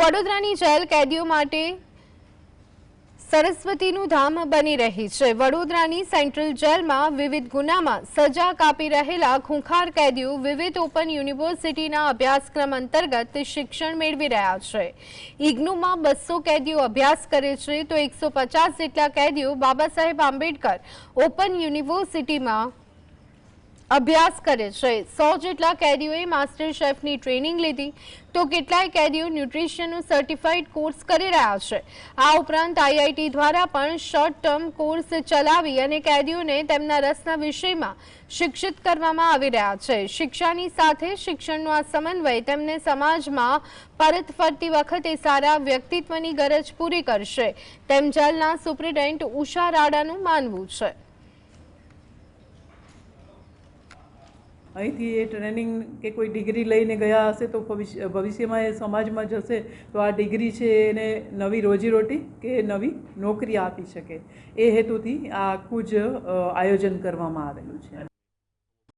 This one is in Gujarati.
વડોદરાની જેલ કેદીઓ માટે સરસ્વતીનું ધામ બની રહી છે. વડોદરાની સેન્ટ્રલ જેલમાં વિવિધ ગુનામાં સજા કાપી રહેલા ખૂંખાર કેદીઓ વિવિધ ઓપન યુનિવર્સિટીના અભ્યાસક્રમ અંતર્ગત શિક્ષણ મેળવી રહ્યા છે. ઇગ્નુમાં બસો કેદીઓ અભ્યાસ કરે છે તો એકસો જેટલા કેદીઓ બાબા સાહેબ આંબેડકર ઓપન યુનિવર્સિટીમાં અભ્યાસ કરે છે. સો જેટલા કેદીઓએ માસ્ટર શેફની ટ્રેનિંગ લીધી, તો કેટલાય કેદીઓ ન્યુટ્રિશનનું સર્ટિફાઈડ કોર્સ કરી રહ્યા છે. આ ઉપરાંત આઈઆઈટી દ્વારા પણ શોર્ટ ટર્મ કોર્સ ચલાવી અને કેદીઓને તેમના રસના વિષયમાં શિક્ષિત કરવામાં આવી રહ્યા છે. શિક્ષાની સાથે શિક્ષણનો આ સમન્વય તેમને સમાજમાં પરત ફરતી વખતે સારા વ્યક્તિત્વની ગરજ પૂરી કરશે. તેમ જેલના સુપ્રિન્ટેન્ટ ઉષા રાડાનું માનવું છે. અહીંથી એ ટ્રેનિંગ કે કોઈ ડિગ્રી લઈને ગયા હશે તો ભવિષ્ય, ભવિષ્યમાં એ સમાજમાં જશે, તો આ ડિગ્રી છે એને નવી રોજીરોટી કે નવી નોકરી આપી શકે. એ હેતુથી આ આખું જ આયોજન કરવામાં આવેલું છે.